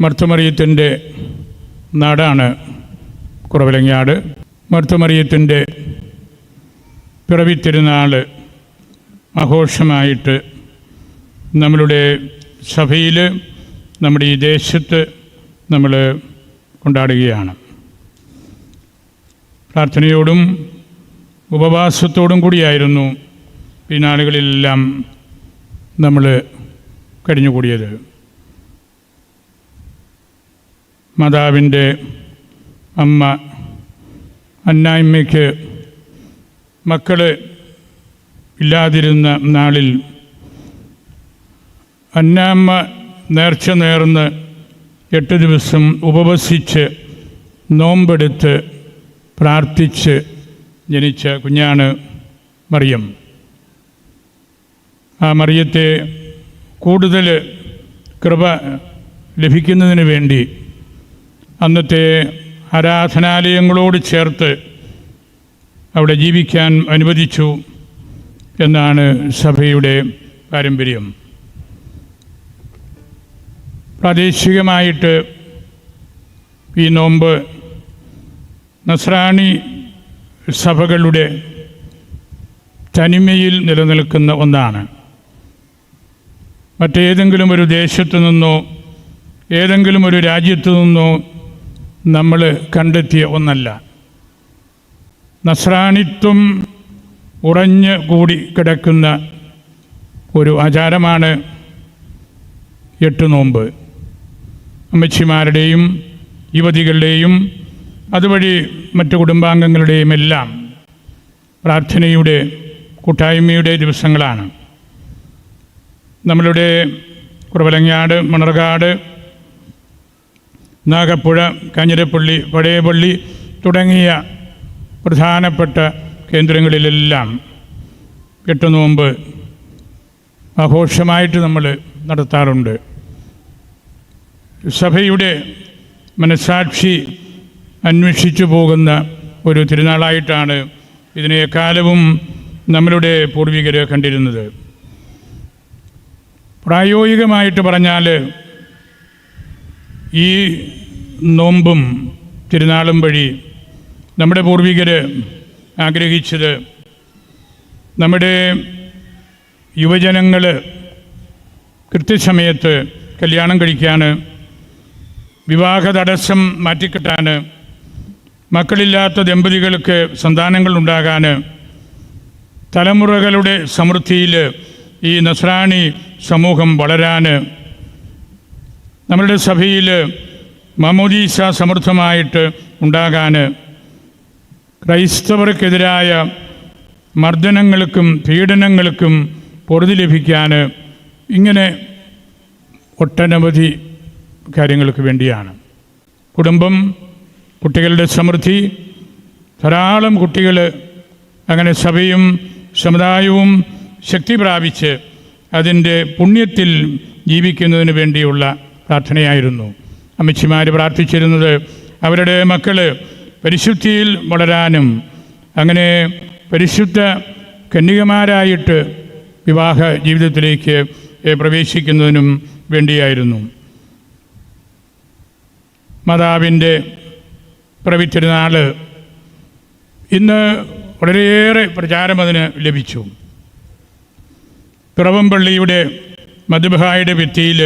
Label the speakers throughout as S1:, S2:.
S1: മർത്തമറിയത്തിന്റെ നാടാണ് കുറവിലങ്ങാട്. മർത്തമറിയത്തിന്റെ പിറവിത്തിരുന്നാൾ ആഘോഷമായിട്ട് നമ്മളുടെ സഭയിൽ നമ്മുടെ ഈ ദേശത്ത് നമ്മൾ കൊണ്ടാടുകയാണ്. പ്രാർത്ഥനയോടും ഉപവാസത്തോടും കൂടിയായിരുന്നു ഈ നാളുകളിലെല്ലാം നമ്മൾ കഴിഞ്ഞുകൂടിയത്. മാതാവിന്റെ അമ്മ അന്നായ്മയ്ക്ക് മക്കൾ ഇല്ലാതിരുന്ന നാളിൽ അന്നാമ്മ നേർച്ച നേർന്ന് എട്ട് ദിവസം ഉപവസിച്ച് നോമ്പെടുത്ത് പ്രാർത്ഥിച്ച് ജനിച്ച കുഞ്ഞാണ് മറിയം. ആ മറിയത്തെ കൂടുതൽ കൃപ ലഭിക്കുന്നതിന് വേണ്ടി അന്നത്തെ ആരാധനാലയങ്ങളോട് ചേർത്ത് അവിടെ ജീവിക്കാൻ അനുവദിച്ചു എന്നാണ് സഭയുടെ പാരമ്പര്യം. പ്രാദേശികമായിട്ട് ഈ നോമ്പ് നസ്രാണി സഭകളുടെ തനിമയിൽ നിലനിൽക്കുന്ന ഒന്നാണ്. മറ്റേതെങ്കിലും ഒരു ദേശത്തു നിന്നോ ഏതെങ്കിലും ഒരു രാജ്യത്തു നിന്നോ നമ്മൾ കണ്ടെത്തിയ ഒന്നല്ല. നസ്രാണിത്വം ഉറഞ്ഞ് കൂടി കിടക്കുന്ന ഒരു ആചാരമാണ് എട്ട് നോമ്പ് അമ്മച്ചിമാരുടെയും യുവതികളുടെയും അതുവഴി മറ്റു കുടുംബാംഗങ്ങളുടെയും എല്ലാം പ്രാർത്ഥനയുടെ കൂട്ടായ്മയുടെ ദിവസങ്ങളാണ്. നമ്മളുടെ കുറവലങ്ങാട് മണർകാട് നാഗപ്പുഴ കാഞ്ഞിരപ്പള്ളി പഴയപള്ളി തുടങ്ങിയ പ്രധാനപ്പെട്ട കേന്ദ്രങ്ങളിലെല്ലാം എട്ട് നോമ്പ് ആഘോഷമായിട്ട് നമ്മൾ നടത്താറുണ്ട്. സഭയുടെ മനസാക്ഷി അന്വേഷിച്ചു പോകുന്ന ഒരു തിരുനാളായിട്ടാണ് ഇതിനെ എക്കാലവും നമ്മളുടെ പൂർവികർ കണ്ടിരുന്നത്. പ്രായോഗികമായിട്ട് പറഞ്ഞാൽ ഈ നോമ്പും തിരുനാളും വഴി നമ്മുടെ പൂർവികർ ആഗ്രഹിച്ചത് നമ്മുടെ യുവജനങ്ങൾ കൃത്യസമയത്ത് കല്യാണം കഴിക്കാൻ വിവാഹ തടസ്സം മാറ്റിക്കിട്ടാൻ മക്കളില്ലാത്ത ദമ്പതികൾക്ക് സന്താനങ്ങൾ ഉണ്ടാകാൻ തലമുറകളുടെ സമൃദ്ധിയിൽ ഈ നസ്രാണി സമൂഹം വളരാൻ നമ്മളുടെ സഭയിൽ മമോദീസ സമൃദ്ധമായിട്ട് ഉണ്ടാകാൻ ക്രൈസ്തവർക്കെതിരായ മർദ്ദനങ്ങൾക്കും പീഡനങ്ങൾക്കും പൊറുതി ലഭിക്കാൻ ഇങ്ങനെ ഒട്ടനവധി കാര്യങ്ങൾക്ക് വേണ്ടിയാണ്. കുടുംബം കുട്ടികളുടെ സമൃദ്ധി ധാരാളം കുട്ടികൾ അങ്ങനെ സഭയും സമുദായവും ശക്തി പ്രാപിച്ച് അതിന്റെ പുണ്യത്തിൽ ജീവിക്കുന്നതിന് വേണ്ടിയുള്ള പ്രാർത്ഥനയായിരുന്നു. അമ്മച്ചിമാർ പ്രാർത്ഥിച്ചിരുന്നത് അവരുടെ മക്കൾ പരിശുദ്ധിയിൽ വളരാനും അങ്ങനെ പരിശുദ്ധ കന്യകമാരായിട്ട് വിവാഹ ജീവിതത്തിലേക്ക് പ്രവേശിക്കുന്നതിനും വേണ്ടിയായിരുന്നു. മാതാവിന്റെ പ്രവിത്തിരുന്നാൾ ഇന്ന് വളരെയേറെ പ്രചാരം അതിന് ലഭിച്ചു. പിറവംപള്ളിയുടെ മധുബഹായുടെ ഭിത്തിയിൽ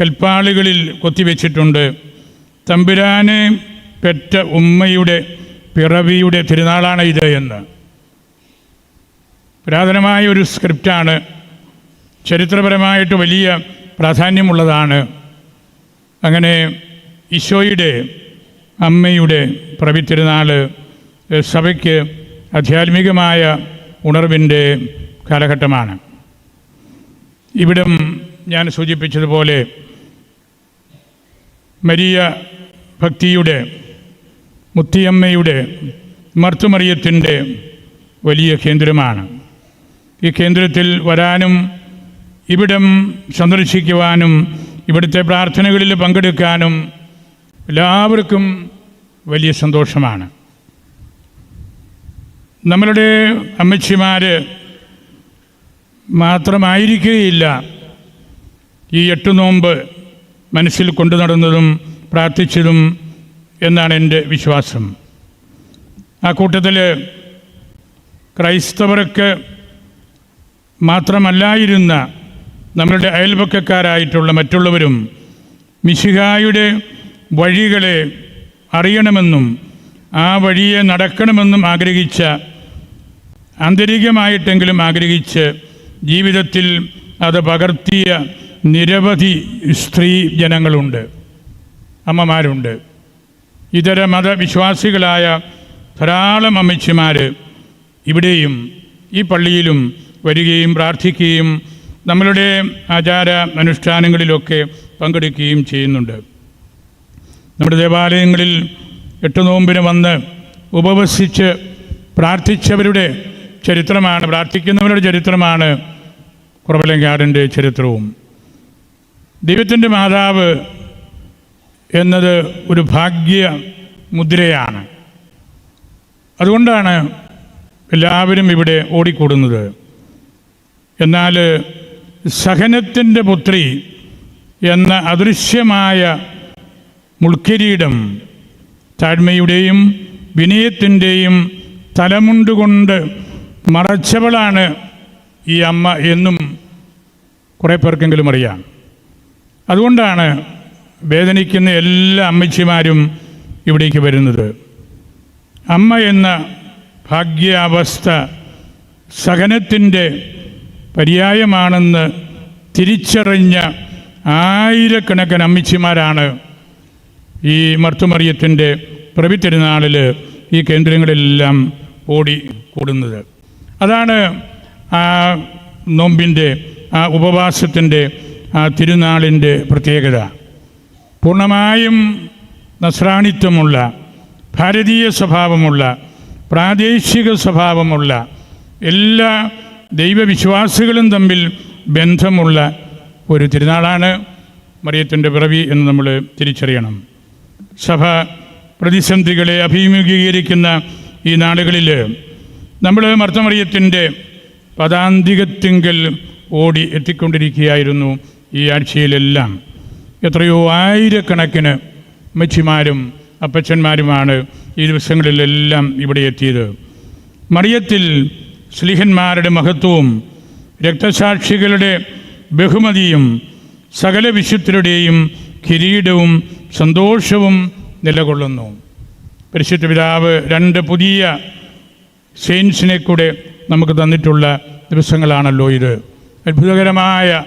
S1: കൽപ്പാളികളിൽ കൊത്തിവെച്ചിട്ടുണ്ട്. തമ്പുരാനെ പെറ്റ ഉമ്മയുടെ പിറവിയുടെ തിരുനാളാണ് ഇത് എന്ന്. പുരാതനമായ ഒരു സ്ക്രിപ്റ്റാണ്. ചരിത്രപരമായിട്ട് വലിയ പ്രാധാന്യമുള്ളതാണ്. അങ്ങനെ ഈശോയുടെ അമ്മയുടെ പ്രവിത്തിരുന്നാൾ സഭയ്ക്ക് ആധ്യാത്മികമായ ഉണർവിന്റെ കാലഘട്ടമാണ്. ഇവിടം ഞാൻ സൂചിപ്പിച്ചതുപോലെ മരിയ ഭക്തിയുടെ മുത്തിയമ്മയുടെ മർത്തുമറിയത്തിന്റെ വലിയ കേന്ദ്രമാണ്. ഈ കേന്ദ്രത്തിൽ വരാനും ഇവിടം സന്ദർശിക്കുവാനും ഇവിടുത്തെ പ്രാർത്ഥനകളിൽ പങ്കെടുക്കാനും എല്ലാവർക്കും വലിയ സന്തോഷമാണ്. നമ്മളുടെ അമ്മച്ചിമാർ മാത്രമായിരിക്കുകയില്ല. ഈ എട്ട് നോമ്പ് മനസ്സിൽ കൊണ്ടു നടന്നതും പ്രാർത്ഥിച്ചതും എന്നാണ് എന്റെ വിശ്വാസം. ആ കൂട്ടത്തിൽ ക്രൈസ്തവർക്ക് മാത്രമല്ലായിരുന്ന നമ്മളുടെ അയൽപക്കക്കാരായിട്ടുള്ള മറ്റുള്ളവരും മിശിഹായുടെ വഴികളെ അറിയണമെന്നും ആ വഴിയെ നടക്കണമെന്നും ആഗ്രഹിച്ച ആന്തരികമായിട്ടെങ്കിലും ആഗ്രഹിച്ച് ജീവിതത്തിൽ അത് പകർത്തിയ നിരവധി സ്ത്രീ ജനങ്ങളുണ്ട് അമ്മമാരുണ്ട്. ഇതര മതവിശ്വാസികളായ ധാരാളം അമ്മച്ചിമാർ ഇവിടെയും ഈ പള്ളിയിലും വരികയും പ്രാർത്ഥിക്കുകയും നമ്മളുടെ ആചാര അനുഷ്ഠാനങ്ങളിലൊക്കെ പങ്കെടുക്കുകയും ചെയ്യുന്നുണ്ട്. നമ്മുടെ ദേവാലയങ്ങളിൽ എട്ട് നോമ്പിന് വന്ന് ഉപവസിച്ച് പ്രാർത്ഥിച്ചവരുടെ ചരിത്രമാണ് പ്രാർത്ഥിക്കുന്നവരുടെ ചരിത്രമാണ് കുറവലങ്കാടിന്റെ ചരിത്രവും. ദൈവത്തിന്റെ മാതാവ് എന്നത് ഒരു ഭാഗ്യ മുദ്രയാണ്. അതുകൊണ്ടാണ് എല്ലാവരും ഇവിടെ ഓടിക്കൂടുന്നത്. എന്നാൽ സഹനത്തിന്റെ പുത്രി എന്ന അദൃശ്യമായ മുൾക്കിരീടം താഴ്മയുടെയും വിനയത്തിന്റെയും തലമുണ്ടുകൊണ്ട് മറച്ചവളാണ് ഈ അമ്മ എന്നും കുറേ പേർക്കെങ്കിലും അറിയാം. അതുകൊണ്ടാണ് വേദനിക്കുന്ന എല്ലാ അമ്മച്ചിമാരും ഇവിടേക്ക് വരുന്നത്. അമ്മ എന്ന ഭാഗ്യാവസ്ഥ സഹനത്തിന്റെ പര്യായമാണെന്ന് തിരിച്ചറിഞ്ഞ ആയിരക്കണക്കിന് അമ്മച്ചിമാരാണ് ഈ മർത്തുമറിയത്തിന്റെ പ്രവിത്തിരുന്നാളിൽ ഈ കേന്ദ്രങ്ങളിലെല്ലാം ഓടി കൂടുന്നത്. അതാണ് ആ നോമ്പിന്റെ ആ ഉപവാസത്തിന്റെ ആ തിരുനാളിന്റെ പ്രത്യേകത. പൂർണമായും നസ്രാണിത്വമുള്ള ഭാരതീയ സ്വഭാവമുള്ള പ്രാദേശിക സ്വഭാവമുള്ള എല്ലാ ദൈവവിശ്വാസികളും തമ്മിൽ ബന്ധമുള്ള ഒരു തിരുനാളാണ് മറിയത്തിന്റെ പിറവി എന്ന് നമ്മൾ തിരിച്ചറിയണം. സഭ പ്രതിസന്ധികളെ അഭിമുഖീകരിക്കുന്ന ഈ നാളുകളിൽ നമ്മൾ മർത്തമറിയത്തിന്റെ പദാന്തികത്തിങ്കൽ ഓടി എത്തിക്കൊണ്ടിരിക്കുകയായിരുന്നു. ഈ ആഴ്ചയിലെല്ലാം എത്രയോ ആയിരക്കണക്കിന് അമ്മച്ചിമാരും അപ്പച്ചന്മാരുമാണ് ഈ ദിവസങ്ങളിലെല്ലാം ഇവിടെ എത്തിയത്. മറിയത്തിൽ സ്ലിഹന്മാരുടെ മഹത്വവും രക്തസാക്ഷികളുടെ ബഹുമതിയും സകല വിശുദ്ധരുടെയും കിരീടവും സന്തോഷവും നിലകൊള്ളുന്നു. പരിശുദ്ധ പിതാവ് രണ്ട് പുതിയ സെയിൻസിനെ കൂടെ നമുക്ക് തന്നിട്ടുള്ള ദിവസങ്ങളാണല്ലോ ഇത്. അത്ഭുതകരമായ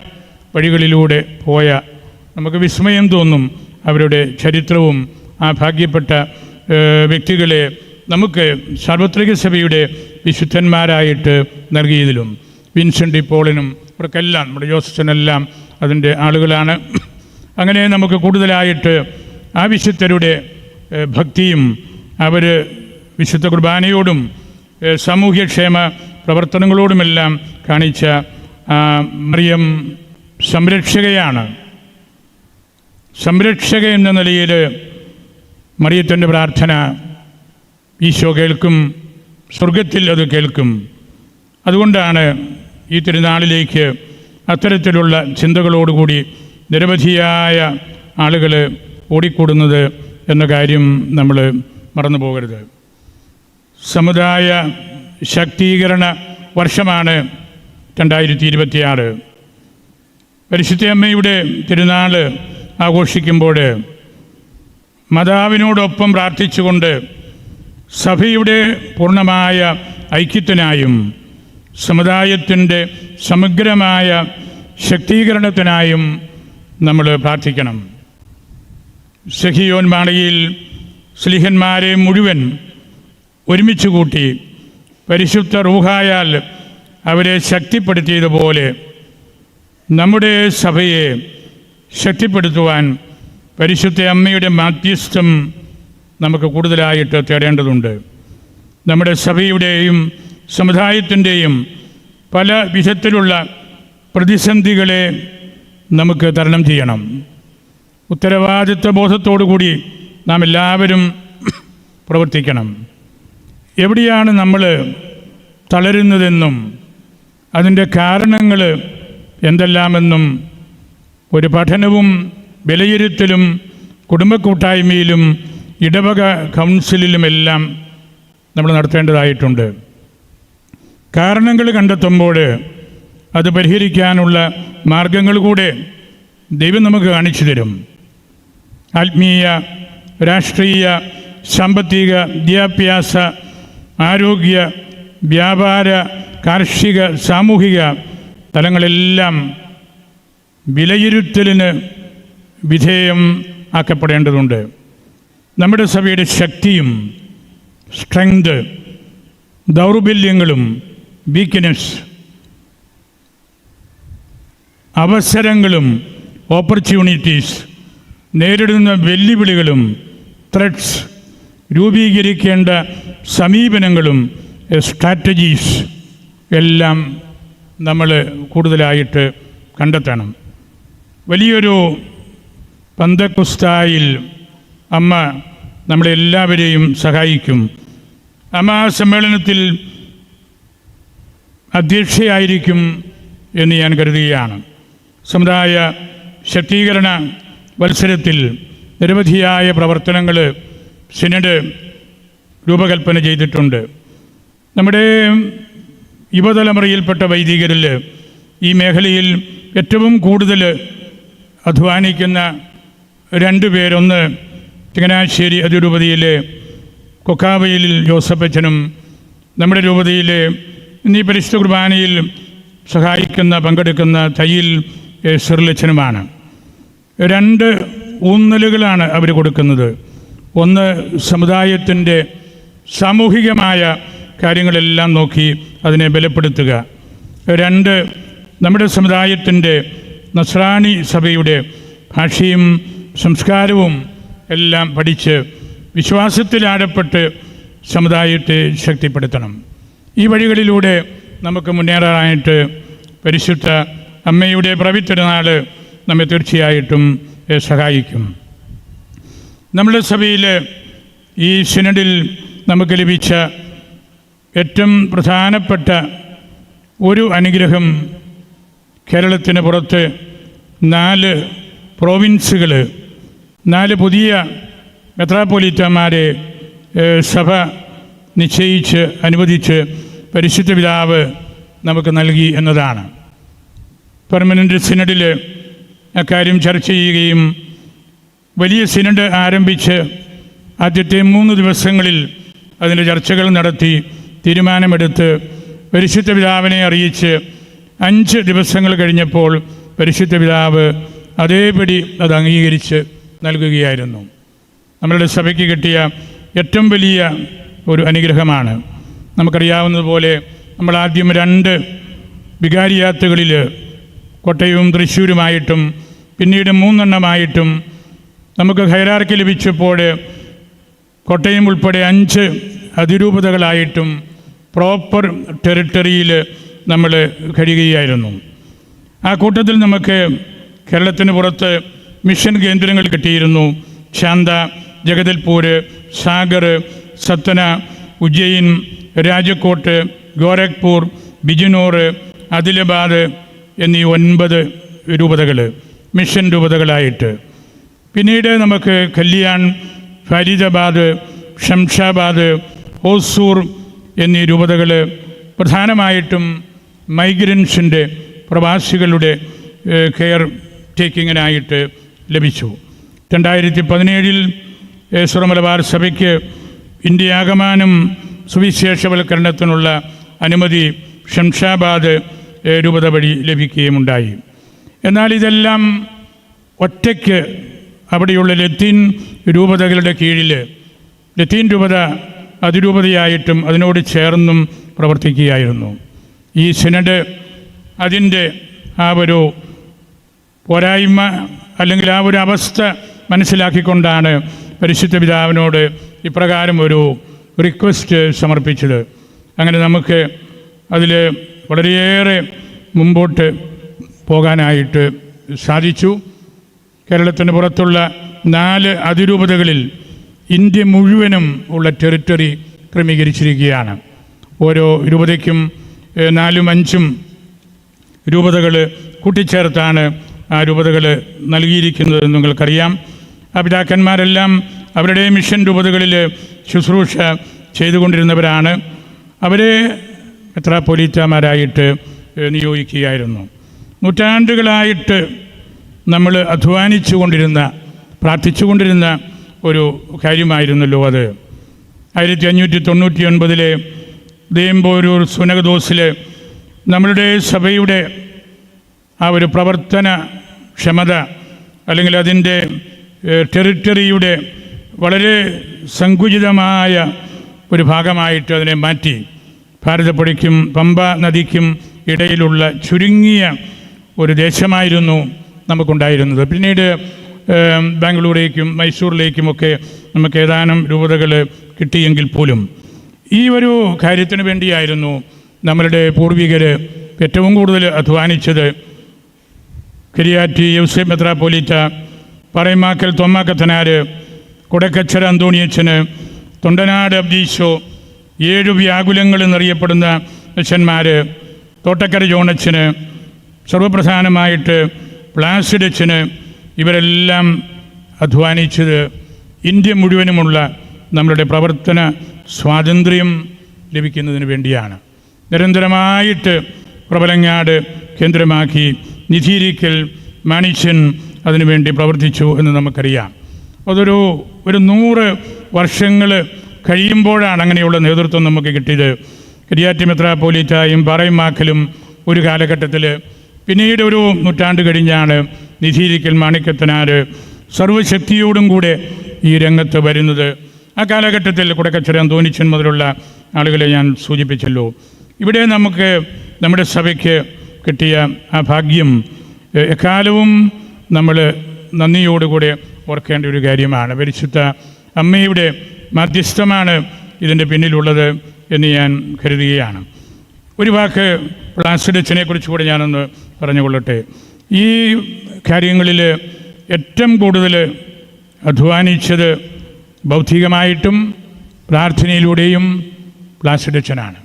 S1: വഴികളിലൂടെ പോയ നമുക്ക് വിസ്മയം തോന്നും അവരുടെ ചരിത്രവും ആ ഭാഗ്യപ്പെട്ട വ്യക്തികളെ നമുക്ക് സാർവത്രിക സഭയുടെ വിശുദ്ധന്മാരായിട്ട് നൽകിയതിലും വിൻസെന്റ് പോളിനും ഇവർക്കെല്ലാം നമ്മുടെ ജോസഫിനെല്ലാം അതിന്റെ ആളുകളാണ്. അങ്ങനെ നമുക്ക് കൂടുതലായിട്ട് ആ വിശുദ്ധരുടെ ഭക്തിയും അവർ വിശുദ്ധ കുർബാനയോടും സാമൂഹ്യക്ഷേമ പ്രവർത്തനങ്ങളോടുമെല്ലാം കാണിച്ച മറിയം സംരക്ഷകയാണ്. സംരക്ഷക എന്ന നിലയിൽ മറിയത്തിന്റെ പ്രാർത്ഥന ഈശോ കേൾക്കും സ്വർഗത്തിൽ അത് കേൾക്കും. അതുകൊണ്ടാണ് ഈ തിരുനാളിലേക്ക് അത്തരത്തിലുള്ള ചിന്തകളോടുകൂടി നിരവധിയായ ആളുകൾ ഓടിക്കൂടുന്നത് എന്ന കാര്യം നമ്മൾ മറന്നു പോകരുത് സമുദായ ശാക്തീകരണ വർഷമാണ് രണ്ടായിരത്തി ഇരുപത്തിയാറ്. പരിശുദ്ധ അമ്മയുടെ തിരുനാൾ ആഘോഷിക്കുമ്പോൾ മാതാവിനോടൊപ്പം പ്രാർത്ഥിച്ചുകൊണ്ട് സഭയുടെ പൂർണമായ ഐക്യത്തിനായും സമുദായത്തിന്റെ സമഗ്രമായ ശക്തീകരണത്തിനായും നമ്മൾ പ്രാർത്ഥിക്കണം. സഹിയോൻ മാളികയിൽ സ്ലിഹന്മാരെ മുഴുവൻ ഒരുമിച്ച് കൂട്ടി പരിശുദ്ധ റൂഹായാൽ അവരെ ശക്തിപ്പെടുത്തിയതുപോലെ നമ്മുടെ സഭയെ ശക്തിപ്പെടുത്തുവാൻ പരിശുദ്ധ അമ്മയുടെ മാധ്യസ്ഥം നമുക്ക് കൂടുതലായിട്ട് തേടേണ്ടതുണ്ട്. നമ്മുടെ സഭയുടെയും സമുദായത്തിന്റെയും പല വിധത്തിലുള്ള പ്രതിസന്ധികളെ നമുക്ക് തരണം ചെയ്യണം. ഉത്തരവാദിത്വ ബോധത്തോടു കൂടി നാം എല്ലാവരും പ്രവർത്തിക്കണം. എവിടെയാണ് നമ്മൾ തളരുന്നതെന്നും അതിന്റെ കാരണങ്ങൾ എന്തെല്ലാമെന്നും ഒരു പഠനവും വിലയിരുത്തലും കുടുംബ കൂട്ടായ്മയിലും ഇടവക കൗൺസിലിലുമെല്ലാം നമ്മൾ നടത്തേണ്ടതായിട്ടുണ്ട്. കാരണങ്ങൾ കണ്ടെത്തുമ്പോൾ അത് പരിഹരിക്കാനുള്ള മാർഗങ്ങൾ കൂടെ ദൈവം നമുക്ക് കാണിച്ചു തരും. ആത്മീയ രാഷ്ട്രീയ സാമ്പത്തിക വിദ്യാഭ്യാസ ആരോഗ്യ വ്യാപാര കാർഷിക സാമൂഹിക തലങ്ങളെല്ലാം വിലയിരുത്തലിന് വിധേയം ആക്കപ്പെടേണ്ടതുണ്ട്. നമ്മുടെ സഭയുടെ ശക്തിയും സ്ട്രെങ്ത് ദൗർബല്യങ്ങളും വീക്ക്നെസ് അവസരങ്ങളും ഓപ്പർച്യൂണിറ്റീസ് നേരിടുന്ന വെല്ലുവിളികളും ത്രെഡ്സ് രൂപീകരിക്കേണ്ട സമീപനങ്ങളും സ്ട്രാറ്റജീസ് എല്ലാം നമ്മൾ കൂടുതലായിട്ട് കണ്ടെത്തണം. വലിയൊരു പന്തക്കുസ്തായിൽ അമ്മ നമ്മളെല്ലാവരെയും സഹായിക്കും. അമ്മ ആ സമ്മേളനത്തിൽ അധ്യക്ഷയായിരിക്കും എന്ന് ഞാൻ കരുതുകയാണ്. സമുദായ ശക്തീകരണ മത്സരത്തിൽ നിരവധിയായ പ്രവർത്തനങ്ങൾ സിനഡ് രൂപകൽപ്പന ചെയ്തിട്ടുണ്ട്. നമ്മുടെ യുവതലമുറയിൽപ്പെട്ട വൈദികരിൽ ഈ മേഖലയിൽ ഏറ്റവും കൂടുതൽ അധ്വാനിക്കുന്ന രണ്ട് പേരൊന്ന് ചങ്ങനാശ്ശേരി അതിരൂപതയിലെ കൊക്കാവയിലിൽ ജോസഫച്ചനും നമ്മുടെ രൂപതയിലെ ഇന്നീ പരിശുദ്ധ കുർബാനയിൽ സഹായിക്കുന്ന പങ്കെടുക്കുന്ന തയ്യിൽ ചെറുലച്ചനുമാണ് രണ്ട് ഊന്നലുകളാണ് അവർ കൊടുക്കുന്നത്. ഒന്ന് സമുദായത്തിന്റെ സാമൂഹികമായ കാര്യങ്ങളെല്ലാം നോക്കി അതിനെ ബലപ്പെടുത്തുക. രണ്ട് നമ്മുടെ സമുദായത്തിന്റെ നസ്രാണി സഭയുടെ ഭാഷയും സംസ്കാരവും എല്ലാം പഠിച്ച് വിശ്വാസത്തിലാടപ്പെട്ട് സമുദായത്തെ ശക്തിപ്പെടുത്തണം. ഈ വഴികളിലൂടെ നമുക്ക് മുന്നേറാനായിട്ട് പരിശുദ്ധ അമ്മയുടെ പ്രവിത്തിരുന്നാൾ നമ്മെ തീർച്ചയായിട്ടും സഹായിക്കും. നമ്മുടെ സഭയിൽ ഈ സിനഡിൽ നമുക്ക് ലഭിച്ച ഏറ്റവും പ്രധാനപ്പെട്ട ഒരു അനുഗ്രഹം കേരളത്തിന് പുറത്ത് നാല് പ്രോവിൻസുകൾ നാല് പുതിയ മെത്രാപ്പൊലീറ്റന്മാരെ സഭ നിശ്ചയിച്ച് അനുവദിച്ച് പരിശുദ്ധ പിതാവ് നമുക്ക് നൽകി എന്നതാണ്. പെർമനന്റ് സിനഡിൽ അക്കാര്യം ചർച്ച ചെയ്യുകയും വലിയ സിനഡ് ആരംഭിച്ച് ആദ്യത്തെ മൂന്ന് ദിവസങ്ങളിൽ അതിന്റെ ചർച്ചകൾ നടത്തി തീരുമാനമെടുത്ത് പരിശുദ്ധ പിതാവിനെ അറിയിച്ച് അഞ്ച് ദിവസങ്ങൾ കഴിഞ്ഞപ്പോൾ പരിശുദ്ധ പിതാവ് അതേപടി അത് അംഗീകരിച്ച് നൽകുകയായിരുന്നു. നമ്മളുടെ സഭയ്ക്ക് കിട്ടിയ ഏറ്റവും വലിയ ഒരു അനുഗ്രഹമാണ്. നമുക്കറിയാവുന്നതുപോലെ നമ്മൾ ആദ്യം രണ്ട് വികാരിയാത്തുകളിൽ കോട്ടയവും തൃശ്ശൂരുമായിട്ടും പിന്നീട് മൂന്നെണ്ണമായിട്ടും നമുക്ക് ഹൈറാർക്കി ലഭിച്ചപ്പോൾ കോട്ടയം ഉൾപ്പെടെ അഞ്ച് അതിരൂപതകളായിട്ടും പ്രോപ്പർ ടെറിട്ടറിയിൽ നമ്മൾ കഴിയുകയായിരുന്നു. ആ കൂട്ടത്തിൽ നമുക്ക് കേരളത്തിന് പുറത്ത് മിഷൻ കേന്ദ്രങ്ങൾ കിട്ടിയിരുന്നു. ശാന്ത ജഗദൽപൂര് സാഗർ സത്തന ഉജ്ജയിൻ രാജകോട്ട് ഗോരഖ്പൂർ ബിജുനൂർ അദിലബാദ് എന്നീ ഒൻപത് രൂപതകൾ മിഷൻ രൂപതകളായിട്ട്. പിന്നീട് നമുക്ക് കല്യാൺ ഫരീദാബാദ് ഷംഷാബാദ് ഹോസൂർ എന്നീ രൂപതകൾ പ്രധാനമായിട്ടും മൈഗ്രൻസിന്റെ പ്രവാസികളുടെ കെയർ ടേക്കിങ്ങിനായിട്ട് ലഭിച്ചു. രണ്ടായിരത്തി പതിനേഴിൽ മലബാർ സഭയ്ക്ക് ഇന്ത്യയാകമാനം സുവിശേഷവൽക്കരണത്തിനുള്ള അനുമതി ഷംഷാബാദ് രൂപത വഴി ലഭിക്കുകയുമുണ്ടായി. എന്നാൽ ഇതെല്ലാം ഒറ്റയ്ക്ക് അവിടെയുള്ള ലത്തീൻ രൂപതകളുടെ കീഴിൽ ലത്തീൻ രൂപത അതിരൂപതയായിട്ടും അതിനോട് ചേർന്നും പ്രവർത്തിക്കുകയായിരുന്നു. ഈ സിനഡ് അതിന്റെ ആ ഒരു പോരായ്മ അല്ലെങ്കിൽ ആ ഒരു അവസ്ഥ മനസ്സിലാക്കിക്കൊണ്ടാണ് പരിശുദ്ധ പിതാവിനോട് ഇപ്രകാരം ഒരു റിക്വസ്റ്റ് സമർപ്പിച്ചത്. അങ്ങനെ നമുക്ക് അതിൽ വളരെയേറെ മുമ്പോട്ട് പോകാനായിട്ട് സാധിച്ചു. കേരളത്തിന് പുറത്തുള്ള നാല് അതിരൂപതകളിൽ ഇന്ത്യ മുഴുവനും ഉള്ള ടെറിട്ടറി ക്രമീകരിച്ചിരിക്കുകയാണ്. ഓരോ രൂപതയ്ക്കും നാലും അഞ്ചും രൂപതകൾ കൂട്ടിച്ചേർത്താണ് ആ രൂപതകൾ നൽകിയിരിക്കുന്നത് നിങ്ങൾക്കറിയാം. ആ പിതാക്കന്മാരെല്ലാം അവരുടെ മിഷൻ രൂപതകളിൽ ശുശ്രൂഷ ചെയ്തുകൊണ്ടിരുന്നവരാണ്. അവരെ എത്ര ഏഹ്, നിയോഗിക്കുകയായിരുന്നു. നൂറ്റാണ്ടുകളായിട്ട് നമ്മൾ അധ്വാനിച്ചു കൊണ്ടിരുന്ന പ്രാർത്ഥിച്ചു കൊണ്ടിരുന്ന ഒരു കാര്യമായിരുന്നല്ലോ അത്. ആയിരത്തി അഞ്ഞൂറ്റി തൊണ്ണൂറ്റി ഒൻപതിലെ ദേമ്പോരൂർ സുനകദോസിൽ നമ്മളുടെ സഭയുടെ ആ ഒരു പ്രവർത്തന ക്ഷമത അല്ലെങ്കിൽ അതിന്റെ ടെറിട്ടറിയുടെ വളരെ സങ്കുചിതമായ ഒരു ഭാഗമായിട്ട് അതിനെ മാറ്റി. ഭാരതപ്പുഴയ്ക്കും പമ്പ നദിക്കും ഇടയിലുള്ള ചുരുങ്ങിയ ഒരു ദേശമായിരുന്നു നമുക്കുണ്ടായിരുന്നത്. പിന്നീട് ബാംഗ്ലൂരേക്കും മൈസൂറിലേക്കുമൊക്കെ നമുക്ക് ഏതാനും രൂപതകൾ കിട്ടിയെങ്കിൽ പോലും. ഈ ഒരു കാര്യത്തിന് വേണ്ടിയായിരുന്നു നമ്മളുടെ പൂർവികർ ഏറ്റവും കൂടുതൽ അധ്വാനിച്ചത്. കിരിയാറ്റി യൗസെ മെത്രാപ്പോലീത്ത പറയമാക്കൽ തൊമ്മാക്കത്തനാർ കുടക്കച്ചര അന്തോണിയച്ചന് തൊണ്ടനാട് അബ്ദീശോ ഏഴു വ്യാകുലങ്ങൾ എന്നറിയപ്പെടുന്ന അച്ഛന്മാർ തോട്ടക്കര ജോണച്ചന് സർവപ്രധാനമായിട്ട് പ്ലാസിഡച്ചന് ഇവരെല്ലാം അധ്വാനിച്ചത് ഇന്ത്യ മുഴുവനുമുള്ള നമ്മളുടെ പ്രവർത്തന സ്വാതന്ത്ര്യം ലഭിക്കുന്നതിന് വേണ്ടിയാണ്. നിരന്തരമായിട്ട് പ്രബലങ്ങാട് കേന്ദ്രമാക്കി നിധീരിക്കൽ മാണിച്ചൻ അതിനുവേണ്ടി പ്രവർത്തിച്ചു എന്ന് നമുക്കറിയാം. അതൊരു ഒരു നൂറ് വർഷങ്ങൾ കഴിയുമ്പോഴാണ് അങ്ങനെയുള്ള നേതൃത്വം നമുക്ക് കിട്ടിയത്. കരിയാറ്റി മെത്രാപ്പോലീറ്റായും മാക്കലും ഒരു കാലഘട്ടത്തിൽ പിന്നീട് ഒരു നൂറ്റാണ്ട് കഴിഞ്ഞാണ് നിധീരിക്കൽ മാണിക്കത്തനാർ സർവശക്തിയോടും കൂടെ ഈ രംഗത്ത് വരുന്നത്. ആ കാലഘട്ടത്തിൽ കുടക്കച്ചരം തോന്നിച്ചൻ മുതലുള്ള ആളുകളെ ഞാൻ സൂചിപ്പിച്ചല്ലോ. ഇവിടെ നമുക്ക് നമ്മുടെ സഭയ്ക്ക് കിട്ടിയ ആ ഭാഗ്യം എക്കാലവും നമ്മൾ നന്ദിയോടുകൂടെ ഓർക്കേണ്ട ഒരു കാര്യമാണ്. പരിശുദ്ധ അമ്മയുടെ മധ്യസ്ഥമാണ് ഇതിന്റെ പിന്നിലുള്ളത് എന്ന് ഞാൻ കരുതുകയാണ്. ഒരു വാക്ക് പ്ലാസിഡച്ചനെ കുറിച്ച് കൂടെ ഞാനൊന്ന് പറഞ്ഞുകൊള്ളട്ടെ. ഈ കാര്യങ്ങളിൽ ഏറ്റവും കൂടുതൽ അധ്വാനിച്ചത് ബൗദ്ധികമായിട്ടും പ്രാർത്ഥനയിലൂടെയും പ്ലാസിഡച്ചനാണ്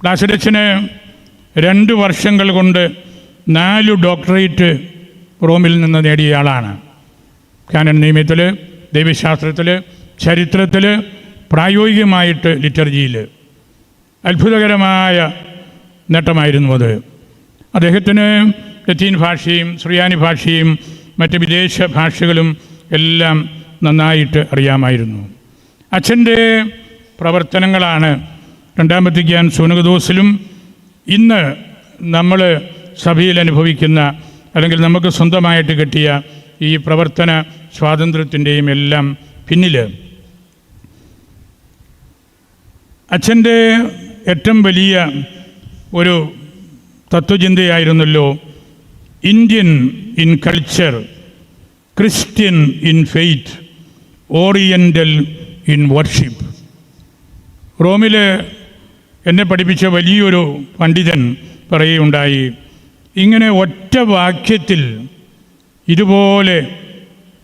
S1: പ്ലാസിഡച്ചന് രണ്ട് വർഷങ്ങൾ കൊണ്ട് നാല് ഡോക്ടറേറ്റ് റോമിൽ നിന്ന് നേടിയ ആളാണ്. കാനൻ നിയമത്തിൽ ദൈവശാസ്ത്രത്തിൽ ചരിത്രത്തിൽ പ്രായോഗികമായിട്ട് ലിറ്റർജിയിൽ അത്ഭുതകരമായ നേട്ടമായിരുന്നു അത്. അദ്ദേഹത്തിന് ലത്തീൻ ഭാഷയും സുറിയാനി ഭാഷയും മറ്റ് വിദേശ ഭാഷകളും എല്ലാം നന്നായിട്ട് അറിയാമായിരുന്നു. അച്ഛന്റെ പ്രവർത്തനങ്ങളാണ് രണ്ടാമത്തെ വത്തിക്കാൻ സൂനകദോസിലും ഇന്ന് നമ്മൾ സഭയിൽ അനുഭവിക്കുന്ന അല്ലെങ്കിൽ നമുക്ക് സ്വന്തമായിട്ട് കിട്ടിയ ഈ പ്രവർത്തന സ്വാതന്ത്ര്യത്തിന്റെയും എല്ലാം പിന്നിൽ അച്ഛന്റെ ഏറ്റവും വലിയ ഒരു തത്വചിന്തയായിരുന്നല്ലോ Indian in culture Christian in faith oriental in worship റോമിൽ എന്നെ പഠിപ്പിച്ച വലിയൊരു പണ്ഡിതൻ പറയുകയുണ്ടായി ഇങ്ങനെ ഒറ്റ വാക്യത്തിൽ ഇതുപോലെ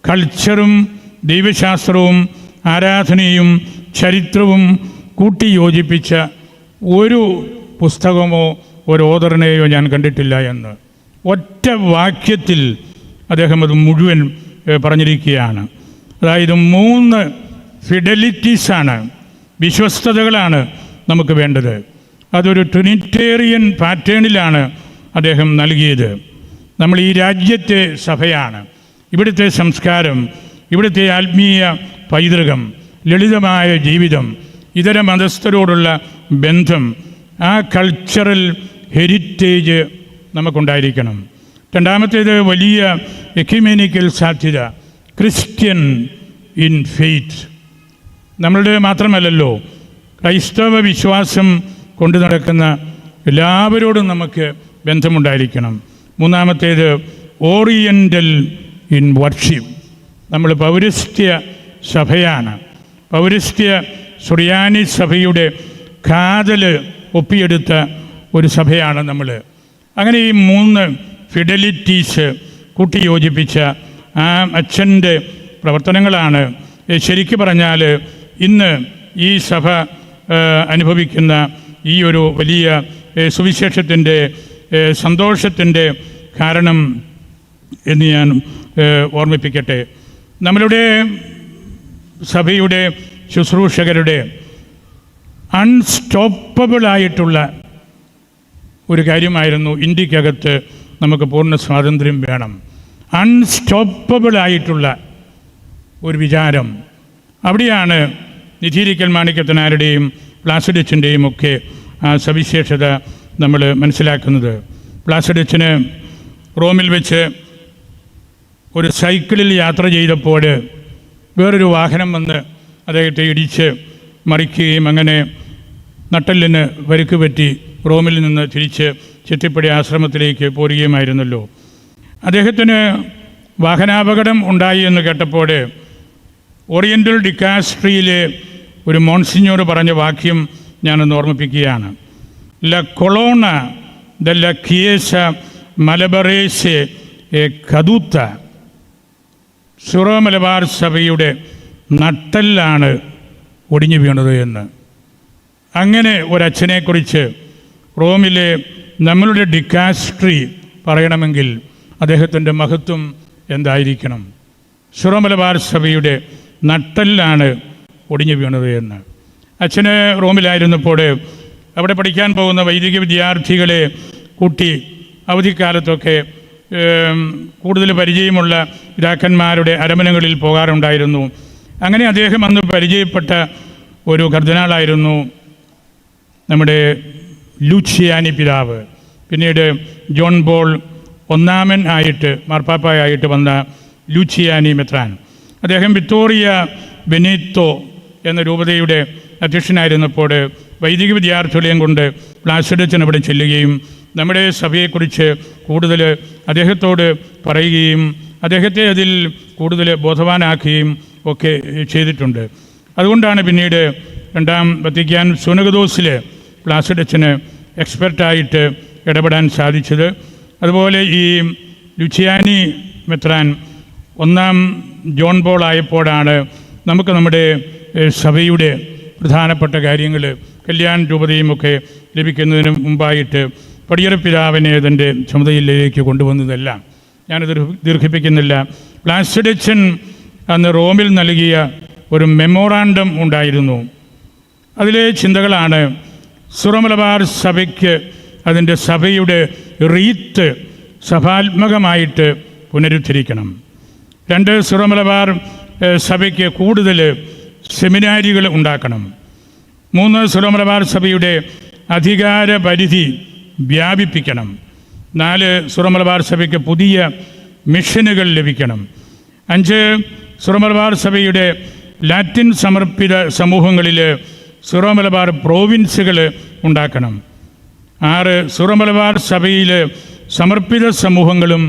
S1: കൾച്ചറും ദൈവശാസ്ത്രവും ആരാധനയും ചരിത്രവും കൂട്ടിയോജിപ്പിച്ച ഒരു പുസ്തകമോ ഒരു ഓദറിനെയോ ഞാൻ കണ്ടിട്ടില്ല എന്ന്. ഒറ്റ വാക്യത്തിൽ അദ്ദേഹം അത് മുഴുവൻ പറഞ്ഞിരിക്കുകയാണ്. അതായത് മൂന്ന് ഫിഡലിറ്റീസാണ് വിശ്വസ്തതകളാണ് നമുക്ക് വേണ്ടത്. അതൊരു ട്രിനിറ്റേറിയൻ പാറ്റേണിലാണ് അദ്ദേഹം നൽകിയത്. നമ്മൾ ഈ രാജ്യത്തെ സഭയാണ്. ഇവിടുത്തെ സംസ്കാരം ഇവിടുത്തെ ആത്മീയ പൈതൃകം ലളിതമായ ജീവിതം ഇതര മതസ്ഥരോടുള്ള ബന്ധം ആ കൾച്ചറൽ ഹെരിറ്റേജ് നമുക്കുണ്ടായിരിക്കണം. രണ്ടാമത്തേത് വലിയ എക്യുമേനിക്കൽ സാധ്യത ക്രിസ്ത്യൻ ഇൻ ഫെയ്ത്ത്. നമ്മളുടെ മാത്രമല്ലല്ലോ ക്രൈസ്തവ വിശ്വാസം കൊണ്ടു നടക്കുന്ന എല്ലാവരോടും നമുക്ക് ബന്ധമുണ്ടായിരിക്കണം. മൂന്നാമത്തേത് ഓറിയന്റൽ ഇൻ വർഷിപ്പ്. നമ്മൾ പൗരസ്ത്യ സഭയാണ്. പൗരസ്ത്യ സുറിയാനി സഭയുടെ കാതൽ ഒപ്പിയെടുത്ത ഒരു സഭയാണ് നമ്മൾ അങ്ങനെ ഈ മൂന്ന് ഫിഡലിറ്റീസ് കൂട്ടിയോജിപ്പിച്ച ആ അച്ഛന്റെ പ്രവർത്തനങ്ങളാണ്. ശരിക്ക് പറഞ്ഞാൽ ഇന്ന് ഈ സഭ അനുഭവിക്കുന്ന ഈ ഒരു വലിയ സുവിശേഷത്തിന്റെ സന്തോഷത്തിന്റെ കാരണം എന്ന് ഞാൻ ഓർമ്മിപ്പിക്കട്ടെ. നമ്മളുടെ സഭയുടെ ശുശ്രൂഷകരുടെ അൺസ്റ്റോപ്പബിളായിട്ടുള്ള ഒരു കാര്യമായിരുന്നു ഇന്ത്യക്കകത്ത് നമുക്ക് പൂർണ സ്വാതന്ത്ര്യം വേണം. അൺസ്റ്റോപ്പബിളായിട്ടുള്ള ഒരു വിചാരം. അവിടെയാണ് നിധിരിക്കൽ മാണിക്യത്തനാരുടെയും പ്ലാസിഡച്ചിന്റെയും ഒക്കെ ആ സവിശേഷത നമ്മൾ മനസ്സിലാക്കുന്നത്. പ്ലാസിഡച്ചിന് റോമിൽ വെച്ച് ഒരു സൈക്കിളിൽ യാത്ര ചെയ്തപ്പോൾ വേറൊരു വാഹനം വന്ന് അദ്ദേഹത്തെ ഇടിച്ച് മറിക്കുകയും അങ്ങനെ നട്ടലിന് പരുക്ക് പറ്റി റോമിൽ നിന്ന് തിരിച്ച് ചെത്തിപ്പടി ആശ്രമത്തിലേക്ക് പോരുകയുമായിരുന്നല്ലോ. അദ്ദേഹത്തിന് വാഹനാപകടം ഉണ്ടായി എന്ന് കേട്ടപ്പോൾ ഓറിയന്റൽ ഡിക്കാസ്ട്രിയിലെ ഒരു മോൺസിഞ്ഞോട് പറഞ്ഞ വാക്യം ഞാനൊന്ന് ഓർമ്മിപ്പിക്കുകയാണ്. ല കൊളോണ ദ ല കിയേസ മലബറേസ് എ കദൂത്ത സുറോ മലബാർ സഭയുടെ നട്ടല്ലാണ് ഒടിഞ്ഞു വീണത് എന്ന്. അങ്ങനെ ഒരച്ഛനെക്കുറിച്ച് റോമിലെ നമ്മളുടെ ഡിക്കാസ്ട്രി പറയണമെങ്കിൽ അദ്ദേഹത്തിന്റെ മഹത്വം എന്തായിരിക്കണം? ശുറമലബാർ സഭയുടെ നട്ടല്ലാണ് ഒടിഞ്ഞു വീണത് എന്ന്. അച്ഛന് റോമിലായിരുന്നപ്പോൾ അവിടെ പഠിക്കാൻ പോകുന്ന വൈദിക വിദ്യാർത്ഥികളെ കൂട്ടി അവധിക്കാലത്തൊക്കെ കൂടുതൽ പരിചയമുള്ള പിതാക്കന്മാരുടെ അരമനകളിൽ പോകാറുണ്ടായിരുന്നു. അങ്ങനെ അദ്ദേഹം അന്ന് പരിചയപ്പെട്ട ഒരു കർദിനാളായിരുന്നു നമ്മുടെ ലൂച്ചിയാനി പിതാവ്. പിന്നീട് ജോൺ ബോൾ ഒന്നാമൻ ആയിട്ട് മാർപ്പാപ്പായായിട്ട് വന്ന ലൂച്ചിയാനി മെത്രാൻ. അദ്ദേഹം വിക്ടോറിയ ബെനീത്തോ എന്ന രൂപതയുടെ അധ്യക്ഷനായിരുന്നപ്പോൾ വൈദിക വിദ്യാർത്ഥികളെയും കൊണ്ട് പ്ലാസിഡച്ചൻ അവിടെ ചെല്ലുകയും നമ്മുടെ സഭയെക്കുറിച്ച് കൂടുതൽ അദ്ദേഹത്തോട് പറയുകയും അദ്ദേഹത്തെ അതിൽ കൂടുതൽ ബോധവാനാക്കുകയും ഒക്കെ ചെയ്തിട്ടുണ്ട്. അതുകൊണ്ടാണ് പിന്നീട് രണ്ടാം വത്തിക്കാൻ സുനകദോസിൽ പ്ലാസിഡച്ചന് എക്സ്പെർട്ടായിട്ട് ഇടപെടാൻ സാധിച്ചത്. അതുപോലെ ഈ ലുച്ചിയാനി മെത്രാൻ ഒന്നാം ജോൺ ബോൾ ആയപ്പോഴാണ് നമുക്ക് നമ്മുടെ സഭയുടെ പ്രധാനപ്പെട്ട കാര്യങ്ങൾ കല്യാൺ രൂപതയും ഒക്കെ ലഭിക്കുന്നതിന് മുമ്പായിട്ട് പടിയറ പിതാവിനെ അതിന്റെ ചുമതലയിലേക്ക് കൊണ്ടുവന്നതെല്ലാം. ഞാനത് ദീർഘ- ദീർഘിപ്പിക്കുന്നില്ല. പ്ലാസിഡച്ചൻ അന്ന് റോമിൽ നൽകിയ ഒരു മെമ്മോറാണ്ടം ഉണ്ടായിരുന്നു. അതിലെ ചിന്തകളാണ് സുറമലബാർ സഭയ്ക്ക് അതിന്റെ സഭയുടെ റീത്ത് സഭാത്മകമായിട്ട് പുനരുദ്ധരിക്കണം. രണ്ട് സുറമലബാർ സഭയ്ക്ക് കൂടുതൽ സെമിനാരികൾ ഉണ്ടാക്കണം. മൂന്ന് സുറമലബാർ സഭയുടെ അധികാര പരിധി വ്യാപിപ്പിക്കണം. നാല് സുറമലബാർ സഭയ്ക്ക് പുതിയ മിഷനുകൾ ലഭിക്കണം. അഞ്ച് സുറമലബാർ സഭയുടെ ലാറ്റിൻ സമർപ്പിത സമൂഹങ്ങളിൽ സുറമലബാർ പ്രോവിൻസുകൾ ഉണ്ടാക്കണം. ആറ് സുറമലബാർ സഭയിൽ സമർപ്പിത സമൂഹങ്ങളും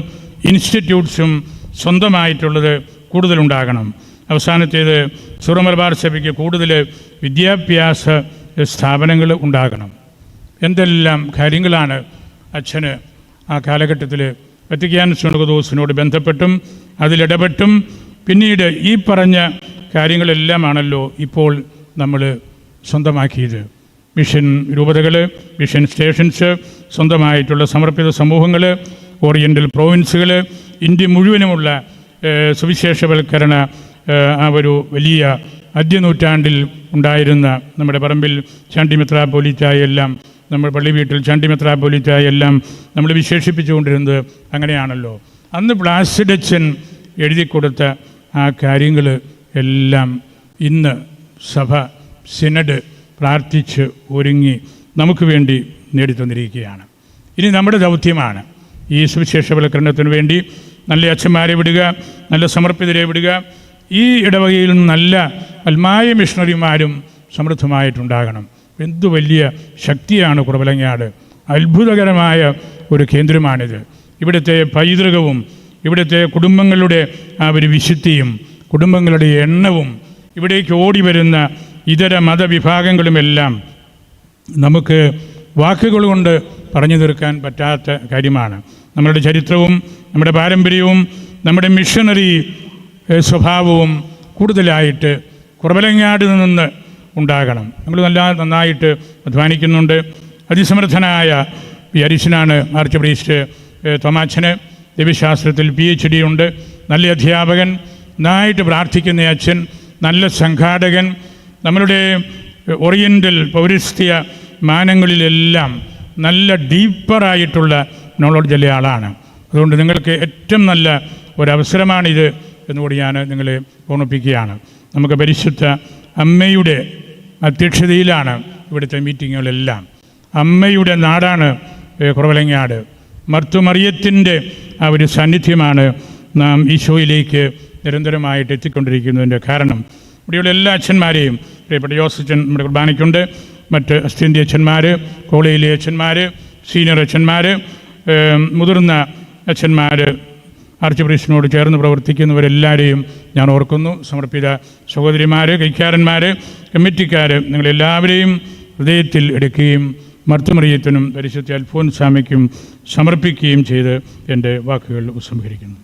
S1: ഇൻസ്റ്റിറ്റ്യൂട്ട്സും സ്വന്തമായിട്ടുള്ളത് കൂടുതലുണ്ടാകണം. അവസാനത്തേത് സുറമലബാർ സഭയ്ക്ക് കൂടുതൽ വിദ്യാഭ്യാസ സ്ഥാപനങ്ങൾ ഉണ്ടാകണം. എന്തെല്ലാം കാര്യങ്ങളാണ് അച്ഛന് ആ കാലഘട്ടത്തിൽ വത്തിക്കാൻ സുണകദോസിനോട് ബന്ധപ്പെട്ടും അതിലിടപെട്ടും? പിന്നീട് ഈ പറഞ്ഞ കാര്യങ്ങളെല്ലാമാണല്ലോ ഇപ്പോൾ നമ്മൾ സ്വന്തമാക്കിയത്. മിഷൻ രൂപതകൾ മിഷൻ സ്റ്റേഷൻസ് സ്വന്തമായിട്ടുള്ള സമർപ്പിത സമൂഹങ്ങൾ ഓറിയന്റൽ പ്രോവിൻസുകൾ ഇന്ത്യ മുഴുവനുമുള്ള സുവിശേഷവൽക്കരണ ആ ഒരു വലിയ മധ്യനൂറ്റാണ്ടിൽ ഉണ്ടായിരുന്ന നമ്മുടെ പറമ്പിൽ ചാണ്ടിമിത്ര എല്ലാം നമ്മൾ പള്ളി വീട്ടിൽ ചാണ്ടിമിത്ര എല്ലാം നമ്മൾ വിശേഷിപ്പിച്ചുകൊണ്ടിരുന്നത് അങ്ങനെയാണല്ലോ. അന്ന് പ്ലാസിഡച്ചൻ എഴുതി കൊടുത്ത ആ കാര്യങ്ങൾ എല്ലാം ഇന്ന് സഭ സിനഡ് പ്രാർത്ഥിച്ച് ഒരുങ്ങി നമുക്ക് വേണ്ടി നേടിത്തന്നിരിക്കുകയാണ് ഇനി നമ്മുടെ ദൗത്യമാണ്. ഈ സുവിശേഷ വൽക്കരണത്തിന് വേണ്ടി നല്ല അച്ഛന്മാരെ വിടുക നല്ല സമർപ്പിതരെ വിടുക. ഈ ഇടവകയിൽ നല്ല അൽമായ മിഷണറിമാരും സമൃദ്ധമായിട്ടുണ്ടാകണം. എന്തു വലിയ ശക്തിയാണ് കുറവലങ്ങാട്. അത്ഭുതകരമായ ഒരു കേന്ദ്രമാണിത്. ഇവിടുത്തെ പൈതൃകവും ഇവിടുത്തെ കുടുംബങ്ങളുടെ ആ ഒരു വിശുദ്ധിയും കുടുംബങ്ങളുടെ എണ്ണവും ഇവിടേക്ക് ഓടി വരുന്ന ഇതര മതവിഭാഗങ്ങളുമെല്ലാം നമുക്ക് വാക്കുകൾ കൊണ്ട് പറഞ്ഞു തീർക്കാൻ പറ്റാത്ത കാര്യമാണ്. നമ്മുടെ ചരിത്രവും നമ്മുടെ പാരമ്പര്യവും നമ്മുടെ മിഷണറി സ്വഭാവവും കൂടുതലായിട്ട് കുറവലങ്ങാട് നിന്ന് ഉണ്ടാകണം. നമ്മൾ നല്ല നന്നായിട്ട് അധ്വാനിക്കുന്നുണ്ട്. അതിസമർത്ഥനായ അരിശനാണ് ആർച്ച് പ്രീസ്റ്റ് തൊമാച്ചന്. ദൈവശാസ്ത്രത്തിൽ പി എച്ച് ഡി ഉണ്ട്. നല്ല അധ്യാപകൻ നന്നായിട്ട് പ്രാർത്ഥിക്കുന്ന അച്ഛൻ നല്ല സംഘാടകൻ നമ്മളുടെ ഓറിയന്റൽ പൗരസ്ത്യ മാനങ്ങളിലെല്ലാം നല്ല ഡീപ്പറായിട്ടുള്ള നോളജുള്ള ആളാണ്. അതുകൊണ്ട് നിങ്ങൾക്ക് ഏറ്റവും നല്ല ഒരവസരമാണിത് എന്നുകൂടി ഞാൻ നിങ്ങളെ ഓർമ്മിപ്പിക്കുകയാണ്. നമുക്ക് പരിശുദ്ധ അമ്മയുടെ അധ്യക്ഷതയിലാണ് ഇവിടുത്തെ മീറ്റിങ്ങുകളെല്ലാം അമ്മയുടെ നാടാണ് കുറവലങ്ങാട്. മർത്തുമറിയത്തിന്റെ ആ ഒരു സാന്നിധ്യമാണ് നാം ഈശോയിലേക്ക് നിരന്തരമായിട്ട് എത്തിക്കൊണ്ടിരിക്കുന്നതിന്റെ കാരണം. ഇവിടെയുള്ള എല്ലാ അച്ഛന്മാരെയും പ്രിയപ്പെട്ട ജോസച്ചൻ നമ്മുടെ കുർബാനയ്ക്കുണ്ട്. മറ്റ് അസ്ഥ്യന്തി അച്ഛന്മാർ കോളേജിലെ അച്ഛന്മാർ സീനിയർ അച്ഛന്മാർ മുതിർന്ന അച്ഛന്മാർ ആർച്ച് പ്രീസിനോട് ചേർന്ന് പ്രവർത്തിക്കുന്നവരെല്ലാവരെയും ഞാൻ ഓർക്കുന്നു. സമർപ്പിത സഹോദരിമാർ കൈക്കാരന്മാർ കമ്മിറ്റിക്കാർ നിങ്ങളെല്ലാവരെയും ഹൃദയത്തിൽ എടുക്കുകയും മർത്തുമറിയത്തിനും പരിശുദ്ധ അൽഫോൻസാമയ്ക്കും സമർപ്പിക്കുകയും ചെയ്ത് എന്റെ വാക്കുകൾ ഉപസംഹരിക്കുന്നു